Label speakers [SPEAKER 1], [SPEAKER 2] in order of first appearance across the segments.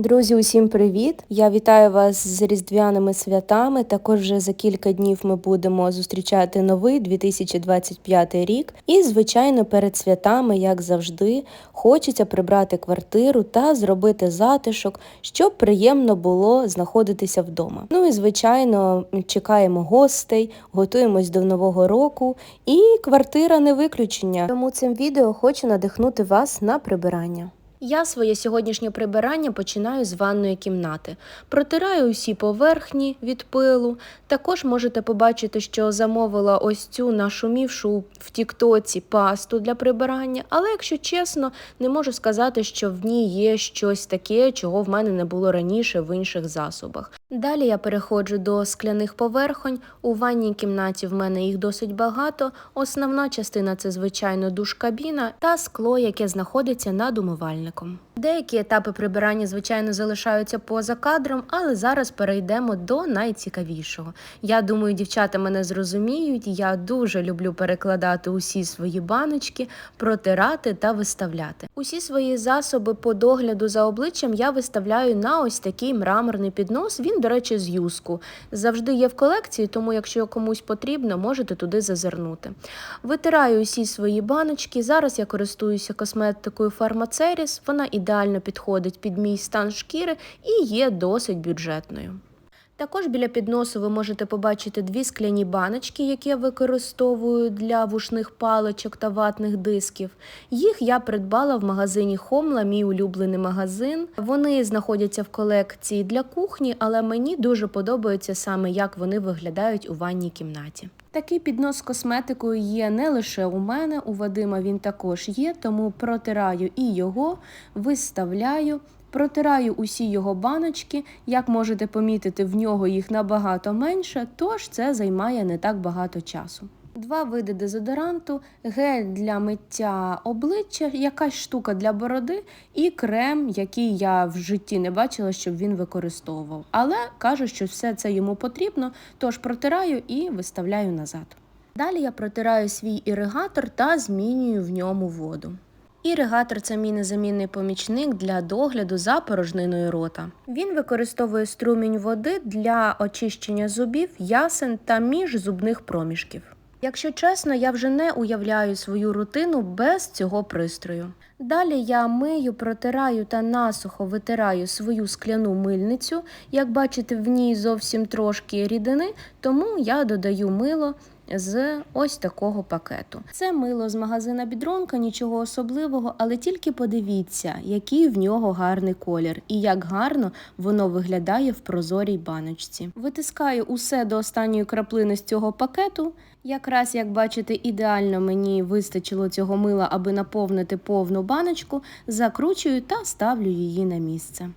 [SPEAKER 1] Друзі, усім привіт! Я вітаю вас з різдвяними святами. Також вже за кілька днів ми будемо зустрічати новий 2025 рік. І, звичайно, перед святами, як завжди, хочеться прибрати квартиру та зробити затишок, щоб приємно було знаходитися вдома. Ну і звичайно, чекаємо гостей, готуємось до нового року, і квартира не виключення. Тому цим відео хочу надихнути вас на прибирання. Я своє сьогоднішнє прибирання починаю з ванної кімнати. Протираю усі поверхні від пилу. Також можете побачити, що замовила ось цю нашумівшу в Тіктоці пасту для прибирання, але якщо чесно, не можу сказати, що в ній є щось таке, чого в мене не було раніше в інших засобах. Далі я переходжу до скляних поверхонь. У ванній кімнаті в мене їх досить багато. Основна частина це звичайно душ кабіна та скло, яке знаходиться над умивальником. عليكم Деякі етапи прибирання, звичайно, залишаються поза кадром, але зараз перейдемо до найцікавішого. Я думаю, дівчата мене зрозуміють. Я дуже люблю перекладати усі свої баночки, протирати та виставляти. Усі свої засоби по догляду за обличчям я виставляю на ось такий мраморний піднос. Він, до речі, з юску. Завжди є в колекції, тому якщо комусь потрібно, можете туди зазирнути. Витираю усі свої баночки. Зараз я користуюся косметикою Pharmaceris. Вона ідеально підходить під мій стан шкіри і є досить бюджетною. Також біля підносу ви можете побачити дві скляні баночки, які я використовую для вушних паличок та ватних дисків. Їх я придбала в магазині Хомла, мій улюблений магазин. Вони знаходяться в колекції для кухні, але мені дуже подобається саме, як вони виглядають у ванній кімнаті. Такий піднос з косметикою є не лише у мене, у Вадима він також є, тому протираю і його, виставляю. Протираю усі його баночки, як можете помітити, в нього їх набагато менше, тож це займає не так багато часу. Два види дезодоранту, гель для миття обличчя, якась штука для бороди і крем, який я в житті не бачила, щоб він використовував. Але кажу, що все це йому потрібно, тож протираю і виставляю назад. Далі я протираю свій іригатор та змінюю в ньому воду. Іригатор це мій незамінний помічник для догляду за порожниною рота. Він використовує струмінь води для очищення зубів, ясен та міжзубних проміжків. Якщо чесно, я вже не уявляю свою рутину без цього пристрою. Далі я мию, протираю та насухо витираю свою скляну мильницю. Як бачите, в ній зовсім трошки рідини, тому я додаю мило з ось такого пакету. Це мило з магазина Бідронка, нічого особливого, але тільки подивіться, який в нього гарний колір і як гарно воно виглядає в прозорій баночці. Витискаю усе до останньої краплини з цього пакету. Якраз, як бачите, ідеально мені вистачило цього мила, аби наповнити повну баночку, закручую та ставлю її на місце.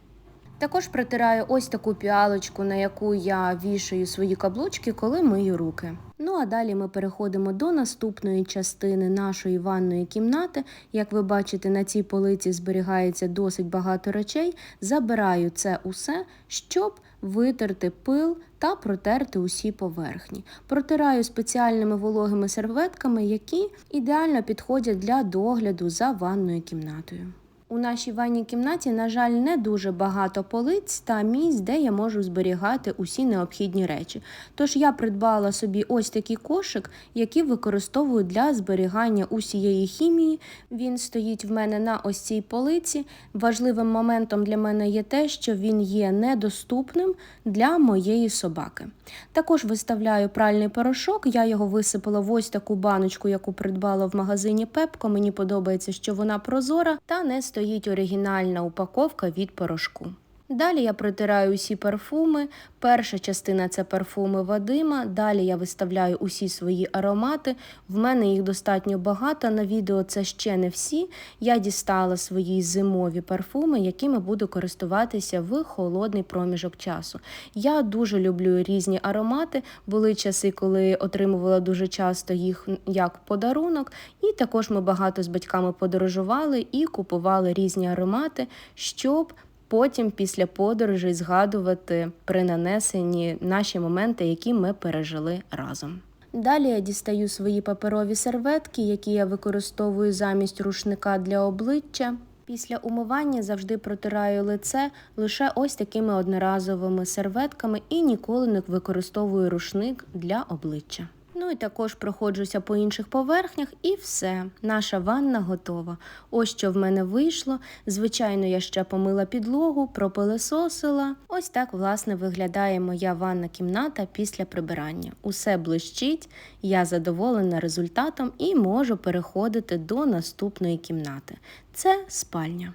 [SPEAKER 1] Також притираю ось таку піалочку, на яку я вішаю свої каблучки, коли мию руки. Ну а далі ми переходимо до наступної частини нашої ванної кімнати. Як ви бачите, на цій полиці зберігається досить багато речей. Забираю це усе, щоб витерти пил та протерти усі поверхні. Протираю спеціальними вологими серветками, які ідеально підходять для догляду за ванною кімнатою. У нашій ванній кімнаті, на жаль, не дуже багато полиць та місць, де я можу зберігати усі необхідні речі. Тож я придбала собі ось такий кошик, який використовую для зберігання усієї хімії. Він стоїть в мене на ось цій полиці. Важливим моментом для мене є те, що він є недоступним для моєї собаки. Також виставляю пральний порошок, я його висипала в ось таку баночку, яку придбала в магазині Пепко. Мені подобається, що вона прозора та не стоїть стоїть оригінальна упаковка від порошку. Далі я протираю усі парфуми. Перша частина це парфуми Вадима. Далі я виставляю усі свої аромати. В мене їх достатньо багато. На відео це ще не всі. Я дістала свої зимові парфуми, якими буду користуватися в холодний проміжок часу. Я дуже люблю різні аромати. Були часи, коли отримувала дуже часто їх як подарунок. І також ми багато з батьками подорожували і купували різні аромати, щоб потім після подорожей згадувати при нанесенні наші моменти, які ми пережили разом. Далі я дістаю свої паперові серветки, які я використовую замість рушника для обличчя. Після умивання завжди протираю лице лише ось такими одноразовими серветками і ніколи не використовую рушник для обличчя. Ну і також проходжуся по інших поверхнях, і все, наша ванна готова. Ось що в мене вийшло. Звичайно, я ще помила підлогу, пропилесосила. Ось так, власне, виглядає моя ванна кімната після прибирання. Усе блищить, я задоволена результатом і можу переходити до наступної кімнати. Це спальня.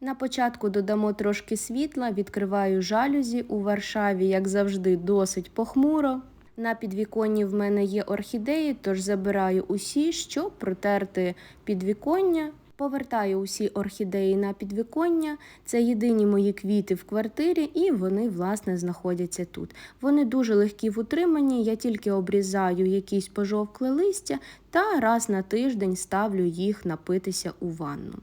[SPEAKER 1] На початку додамо трошки світла, відкриваю жалюзі. У Варшаві, як завжди, досить похмуро. На підвіконні в мене є орхідеї, тож забираю усі, щоб протерти підвіконня. Повертаю усі орхідеї на підвіконня. Це єдині мої квіти в квартирі, і вони, власне, знаходяться тут. Вони дуже легкі в утриманні, я тільки обрізаю якісь пожовкле листя та раз на тиждень ставлю їх напитися у ванну.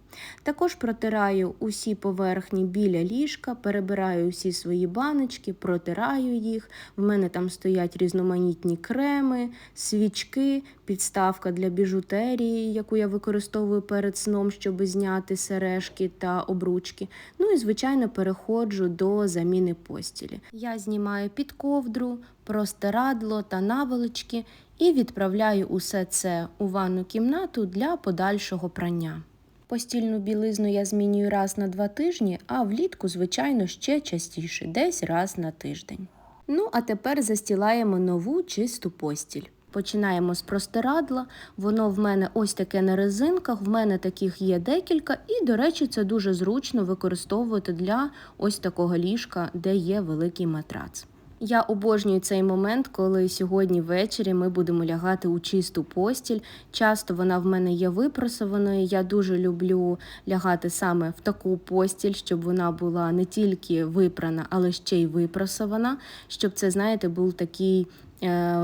[SPEAKER 1] Також протираю усі поверхні біля ліжка, перебираю усі свої баночки, протираю їх. В мене там стоять різноманітні креми, свічки, підставка для біжутерії, яку я використовую перед сном, щоб зняти сережки та обручки. Ну і, звичайно, переходжу до заміни постілі. Я знімаю під ковдру, простирадло та наволочки і відправляю усе це у ванну кімнату для подальшого прання. Постільну білизну я змінюю раз на два тижні, а влітку, звичайно, ще частіше, десь раз на тиждень. Ну, а тепер застілаємо нову чисту постіль. Починаємо з простирадла. Воно в мене ось таке на резинках, в мене таких є декілька, і, до речі, це дуже зручно використовувати для ось такого ліжка, де є великий матрац. Я обожнюю цей момент, коли сьогодні ввечері ми будемо лягати у чисту постіль. Часто вона в мене є випросованою. Я дуже люблю лягати саме в таку постіль, щоб вона була не тільки випрана, але ще й випросована. Щоб це, знаєте, був такий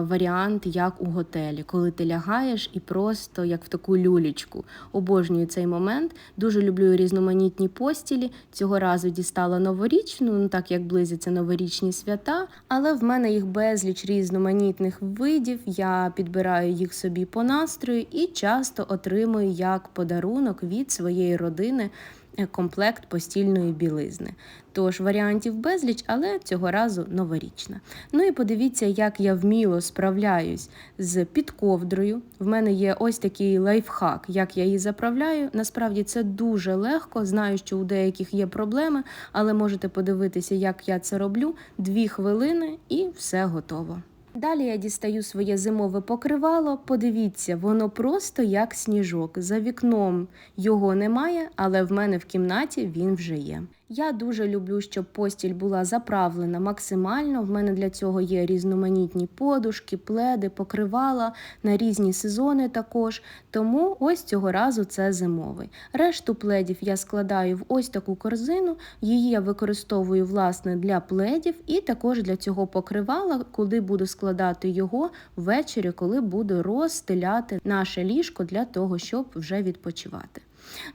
[SPEAKER 1] варіант, як у готелі, коли ти лягаєш і просто як в таку люлічку. Обожнюю цей момент. Дуже люблю різноманітні постілі. Цього разу дістала новорічну, ну так як близяться новорічні свята. Але в мене їх безліч різноманітних видів. Я підбираю їх собі по настрою і часто отримую як подарунок від своєї родини. Е, Комплект постільної білизни. Тож варіантів безліч, але цього разу новорічна. Ну і подивіться, як я вміло справляюсь з підковдрою. В мене є ось такий лайфхак, як я її заправляю. Насправді це дуже легко. Знаю, що у деяких є проблеми, але можете подивитися, як я це роблю. Дві хвилини і все готово. Далі я дістаю своє зимове покривало. Подивіться, воно просто як сніжок. За вікном його немає, але в мене в кімнаті він вже є. Я дуже люблю, щоб постіль була заправлена максимально. В мене для цього є різноманітні подушки, пледи, покривала на різні сезони також. Тому ось цього разу це зимовий. Решту пледів я складаю в ось таку корзину. Її я використовую власне для пледів і також для цього покривала, куди буду складати його ввечері, коли буду розстеляти наше ліжко для того, щоб вже відпочивати.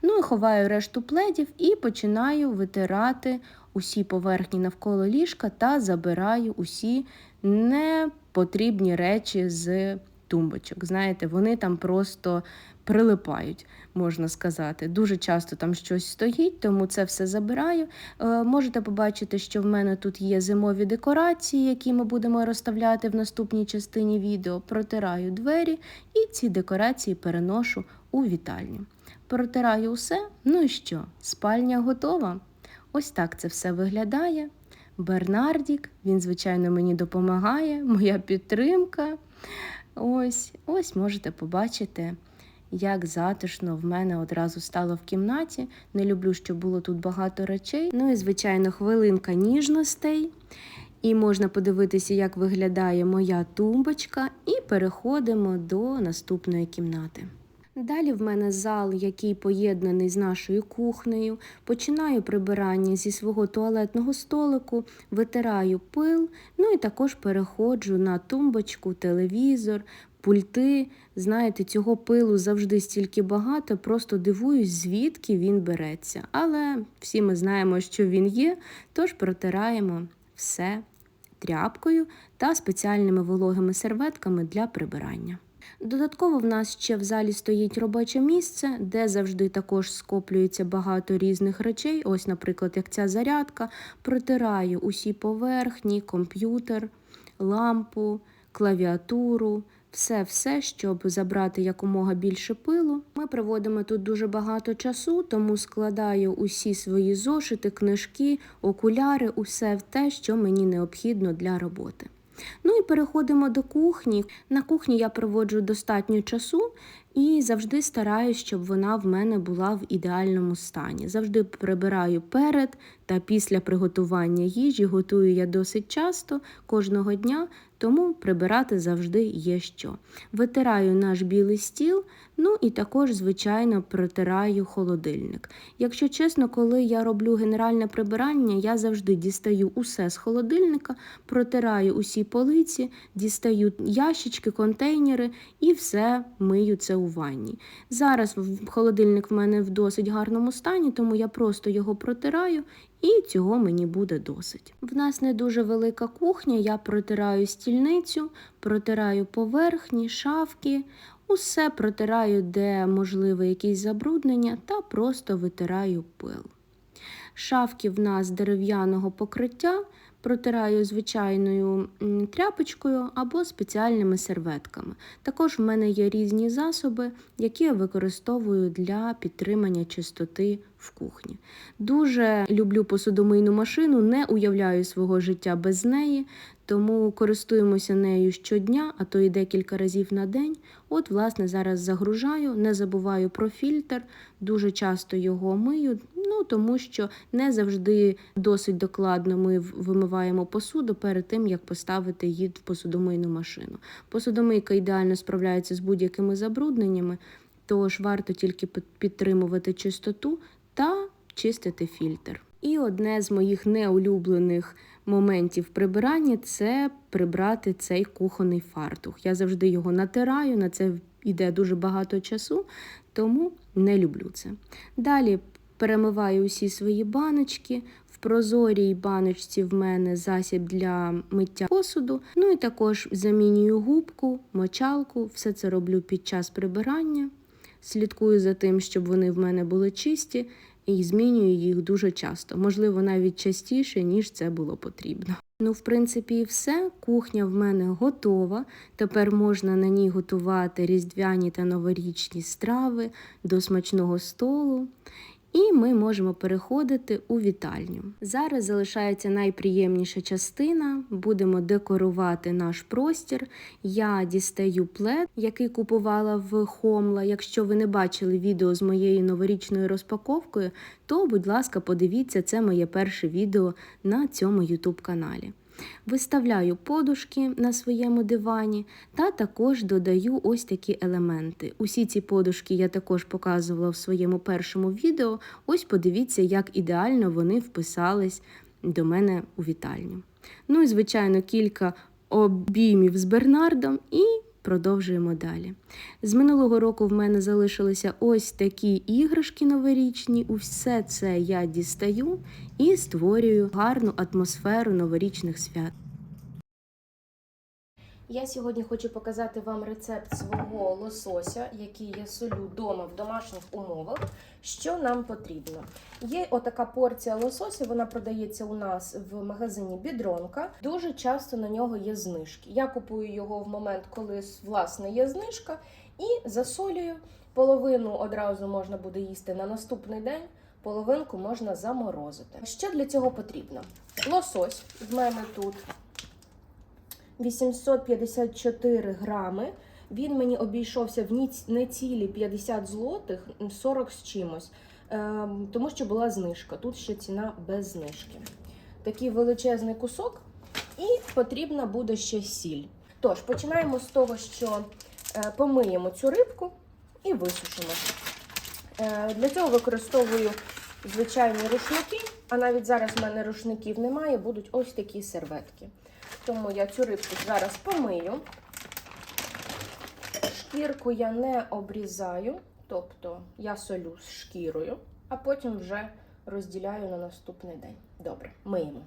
[SPEAKER 1] Ну і ховаю решту пледів і починаю витирати усі поверхні навколо ліжка та забираю усі непотрібні речі з тумбочок. Знаєте, вони там просто прилипають, можна сказати. Дуже часто там щось стоїть, тому це все забираю. Е, можете побачити, що в мене тут є зимові декорації, які ми будемо розставляти в наступній частині відео. Протираю двері і ці декорації переношу у вітальню. Протираю усе. Ну і що? Спальня готова. Ось так це все виглядає. Бернардік, він, звичайно, мені допомагає, моя підтримка. Ось, ось можете побачити, як затишно в мене одразу стало в кімнаті. Не люблю, щоб було тут багато речей. Ну і, звичайно, хвилинка ніжностей. І можна подивитися, як виглядає моя тумбочка, і переходимо до наступної кімнати. Далі в мене зал, який поєднаний з нашою кухнею. Починаю прибирання зі свого туалетного столику, витираю пил, ну і також переходжу на тумбочку, телевізор, пульти. Знаєте, цього пилу завжди стільки багато, просто дивуюсь, звідки він береться. Але всі ми знаємо, що він є, тож протираємо все тряпкою та спеціальними вологими серветками для прибирання. Додатково в нас ще в залі стоїть робоче місце, де завжди також скоплюється багато різних речей. Ось, наприклад, як ця зарядка. Протираю усі поверхні, комп'ютер, лампу, клавіатуру. Все, все, щоб забрати якомога більше пилу. Ми проводимо тут дуже багато часу, тому складаю усі свої зошити, книжки, окуляри, усе те, що мені необхідно для роботи. Ну і переходимо до кухні. На кухні я проводжу достатньо часу і завжди стараюсь, щоб вона в мене була в ідеальному стані. Завжди прибираю перед та після приготування їжі. Готую я досить часто кожного дня, тому прибирати завжди є що. Витираю наш білий стіл, ну і також, звичайно, протираю холодильник. Якщо чесно, коли я роблю генеральне прибирання, я завжди дістаю усе з холодильника, протираю усі полиці, дістаю ящички, контейнери і все мию це у ванні. Зараз холодильник в мене в досить гарному стані, тому я просто його протираю. І цього мені буде досить. В нас не дуже велика кухня. Я протираю стільницю, протираю поверхні, шафки, усе протираю, де можливе якісь забруднення, та просто витираю пил. Шафки в нас дерев'яного покриття. Протираю звичайною тряпочкою або спеціальними серветками. Також в мене є різні засоби, які я використовую для підтримання чистоти в кухні. Дуже люблю посудомийну машину, не уявляю свого життя без неї, тому користуємося нею щодня, а то й декілька разів на день. От, власне, зараз загружаю, не забуваю про фільтр, дуже часто його мию, ну тому що не завжди досить докладно ми вимиваємо посуду перед тим, як поставити її в посудомийну машину. Посудомийка ідеально справляється з будь-якими забрудненнями, тож варто тільки підтримувати чистоту та чистити фільтр. І одне з моїх неулюблених моментів прибирання це прибрати цей кухонний фартух. Я завжди його натираю, на це йде дуже багато часу, тому не люблю це. Далі перемиваю усі свої баночки. В прозорій баночці в мене засіб для миття посуду. Ну і також замінюю губку, мочалку. Все це роблю під час прибирання. Слідкую за тим, щоб вони в мене були чисті, і змінюю їх дуже часто, можливо, навіть частіше, ніж це було потрібно. Ну, в принципі, і все. Кухня в мене готова. Тепер можна на ній готувати різдвяні та новорічні страви до смачного столу. І ми можемо переходити у вітальню. Зараз залишається найприємніша частина. Будемо декорувати наш простір. Я дістаю плед, який купувала в Хомла. Якщо ви не бачили відео з моєю новорічною розпаковкою, то, будь ласка, подивіться, це моє перше відео на цьому YouTube каналі. Виставляю подушки на своєму дивані та також додаю ось такі елементи. Усі ці подушки я також показувала в своєму першому відео. Ось подивіться, як ідеально вони вписались до мене у вітальню. Ну і, звичайно, кілька обіймів з Бернардом і продовжуємо далі. З минулого року в мене залишилися ось такі іграшки новорічні. Усе це я дістаю і створюю гарну атмосферу новорічних свят.
[SPEAKER 2] Я сьогодні хочу показати вам рецепт свого лосося, який я солю вдома в домашніх умовах. Що нам потрібно? Є отака порція лосося, вона продається у нас в магазині Бідронка. Дуже часто на нього є знижки. Я купую його в момент, коли власне є знижка, і засолюю. Половину одразу можна буде їсти на наступний день. Половинку можна заморозити. Що для цього потрібно? Лосось в мене тут 854 грами. Він мені обійшовся в не цілі 50 злотих, 40 з чимось, ем, тому що була знижка. Тут ще ціна без знижки. Такий величезний кусок, і потрібна буде ще сіль. Тож, починаємо з того, що е, помиємо цю рибку і висушимо. Е, Для цього використовую звичайні рушники, а навіть зараз в мене рушників немає, будуть ось такі серветки. Тому я цю рибку зараз помию. Шкірку я не обрізаю, тобто я солю з шкірою, а потім вже розділяю на наступний день. Добре, миємо.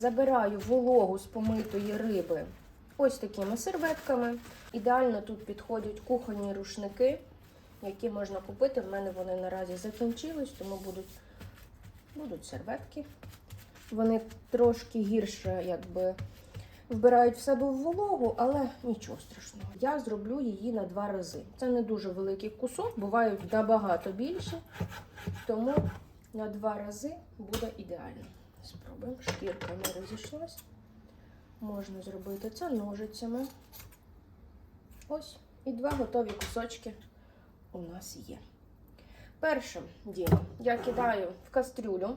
[SPEAKER 2] Забираю вологу з помитої риби ось такими серветками. Ідеально тут підходять кухонні рушники, які можна купити. В мене вони наразі закінчились, тому будуть, будуть серветки. Вони трошки гірше якби вбирають в себе в вологу, але нічого страшного. Я зроблю її на два рази. Це не дуже великий кусок, бувають набагато більше, тому на два рази буде ідеально. Спробуємо. Шкірка не розійшлась. Можна зробити це ножицями. Ось. І два готові кусочки у нас є. Першим ділом я кидаю в кастрюлю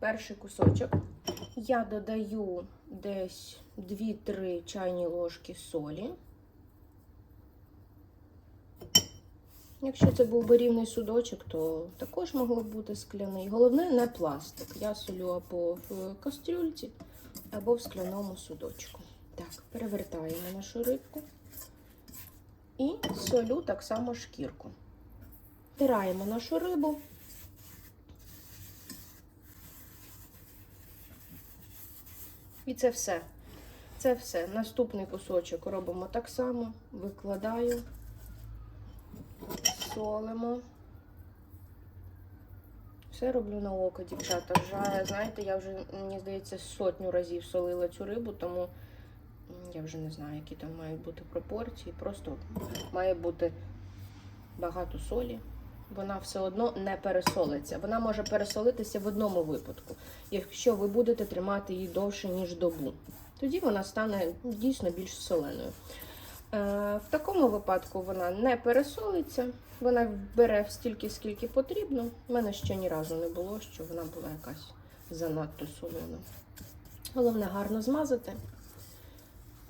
[SPEAKER 2] перший кусочок. Я додаю десь 2-3 чайні ложки солі. Якщо це був би рівний судочок, то також могло б бути скляний. Головне не пластик. Я солю або в кастрюльці, або в скляному судочку. Так, перевертаємо нашу рибку. І солю так само шкірку. Втираємо нашу рибу. І це все. Це все. Наступний кусочок робимо так само. Викладаю, солимо. Все роблю на око, дівчата. Вже, знаєте, я вже, мені здається, сотню разів солила цю рибу, тому я вже не знаю, які там мають бути пропорції. Просто має бути багато солі. Вона все одно не пересолиться. Вона може пересолитися в одному випадку, якщо ви будете тримати її довше, ніж добу. Тоді вона стане дійсно більш соленою. Е, в такому випадку вона не пересолиться, вона бере стільки, скільки потрібно. У мене ще ні разу не було, що вона була якась занадто солена. Головне гарно змазати.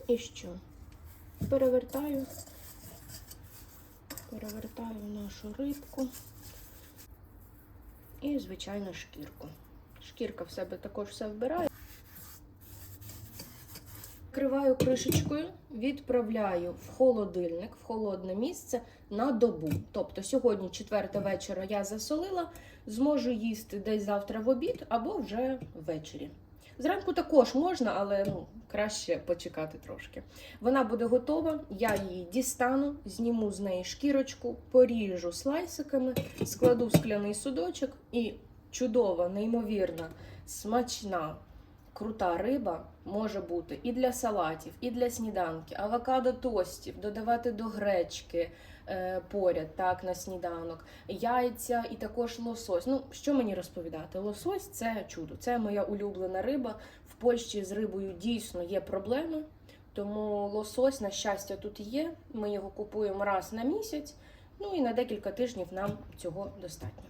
[SPEAKER 2] І що? Перевертаю. Перевертаю нашу рибку. І, звичайно, шкірку. Шкірка в себе також все вбирає. Вкриваю кришечкою, відправляю в холодильник, в холодне місце на добу. Тобто сьогодні, четверта вечора, я засолила, зможу їсти десь завтра в обід або вже ввечері. Зранку також можна, але ну, краще почекати трошки. Вона буде готова, я її дістану, зніму з неї шкірочку, поріжу слайсиками, складу в скляний судочок і чудова, неймовірна, смачна, крута риба може бути і для салатів, і для сніданки, авокадо тостів, додавати до гречки поряд, так, на сніданок, яйця і також лосось. Ну, що мені розповідати? Лосось це чудо, це моя улюблена риба. В Польщі з рибою дійсно є проблеми. Тому лосось, на щастя, тут є. Ми його купуємо раз на місяць, ну і на декілька тижнів нам цього достатньо.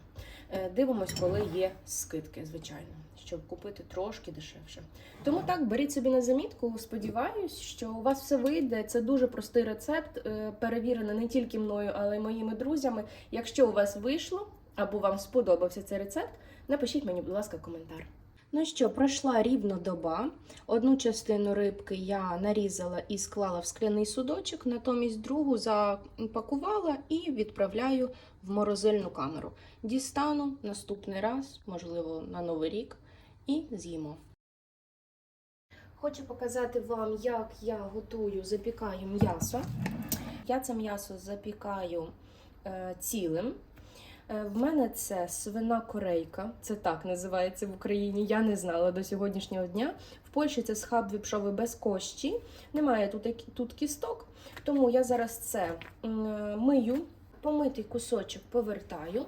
[SPEAKER 2] Е, Дивимось, коли є скидки, звичайно, щоб купити трошки дешевше. Тому так, беріть собі на замітку. Сподіваюсь, що у вас все вийде. Це дуже простий рецепт, е, перевірений не тільки мною, але й моїми друзями. Якщо у вас вийшло або вам сподобався цей рецепт, напишіть мені, будь ласка, коментар. Ну що, пройшла рівно доба. Одну частину рибки я нарізала і склала в скляний судочок, натомість другу запакувала і відправляю в морозильну камеру. Дістану наступний раз, можливо, на новий рік, і з'їмо. Хочу показати вам, як я готую, запікаю м'ясо. Я це м'ясо запікаю е, цілим. Е, В мене це свина корейка, це так називається в Україні. Я не знала до сьогоднішнього дня. В Польщі це схаб віпшовий без кощі. Немає тут, тут кісток, тому я зараз це м, мию, помитий кусочок повертаю.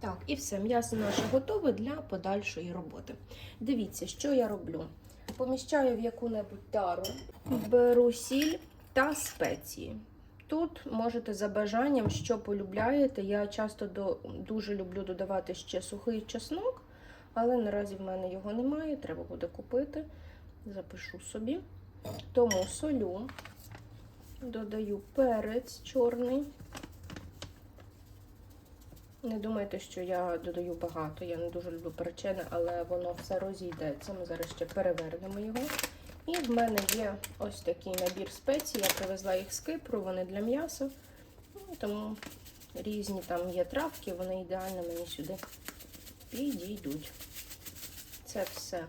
[SPEAKER 2] Так, і все, м'ясо наше готове для подальшої роботи. Дивіться, що я роблю. Поміщаю в яку-небудь тару, беру сіль та спеції. Тут можете за бажанням, що полюбляєте. Я часто до, дуже люблю додавати ще сухий чеснок, але наразі в мене його немає, треба буде купити. Запишу собі. Тому солю, додаю перець чорний. Не думайте, що я додаю багато, я не дуже люблю перчене, але воно все розійдеться. Ми зараз ще перевернемо його. І в мене є ось такий набір спецій. Я привезла їх з Кипру, вони для м'яса. Ну, Тому різні там є травки, вони ідеально мені сюди підійдуть. Це все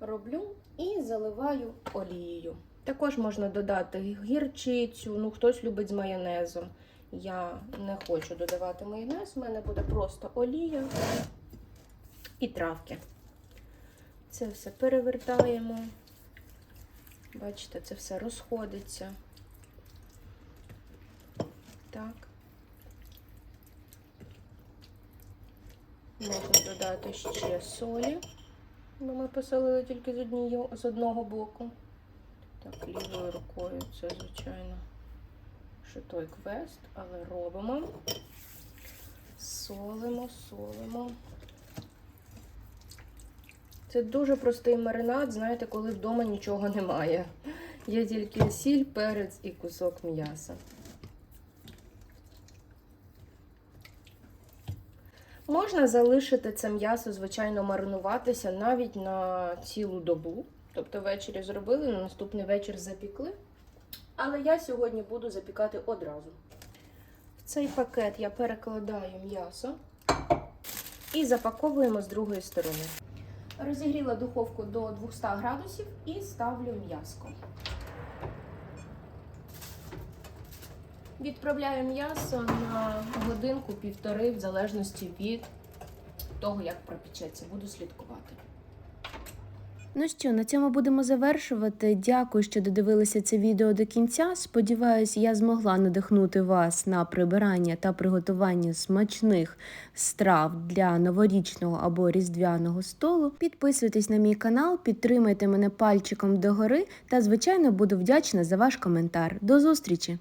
[SPEAKER 2] роблю і заливаю олією. Також можна додати гірчицю, ну хтось любить з майонезом. Я не хочу додавати майонез, у мене буде просто олія і травки. Це все перевертаємо. Бачите, це все розходиться. Так. Можна додати ще солі, бо ми посолили тільки з, однієї, з одного боку. Так, лівою рукою це, звичайно, що той квест, але робимо. Солимо, солимо. Це дуже простий маринад, знаєте, коли вдома нічого немає. Є тільки сіль, перець і кусок м'яса. Можна залишити це м'ясо, звичайно, маринуватися навіть на цілу добу. Тобто ввечері зробили, на наступний вечір запікли. Але я сьогодні буду запікати одразу. В цей пакет я перекладаю м'ясо і запаковуємо з другої сторони. Розігріла духовку до 200 градусів і ставлю м'яско. Відправляю м'ясо на годинку-півтори, в залежності від того, як пропечеться. Буду слідкувати.
[SPEAKER 1] Ну що, на цьому будемо завершувати. Дякую, що додивилися це відео до кінця. Сподіваюсь, я змогла надихнути вас на прибирання та приготування смачних страв для новорічного або різдвяного столу. Підписуйтесь на мій канал, підтримайте мене пальчиком догори та, звичайно, буду вдячна за ваш коментар. До зустрічі!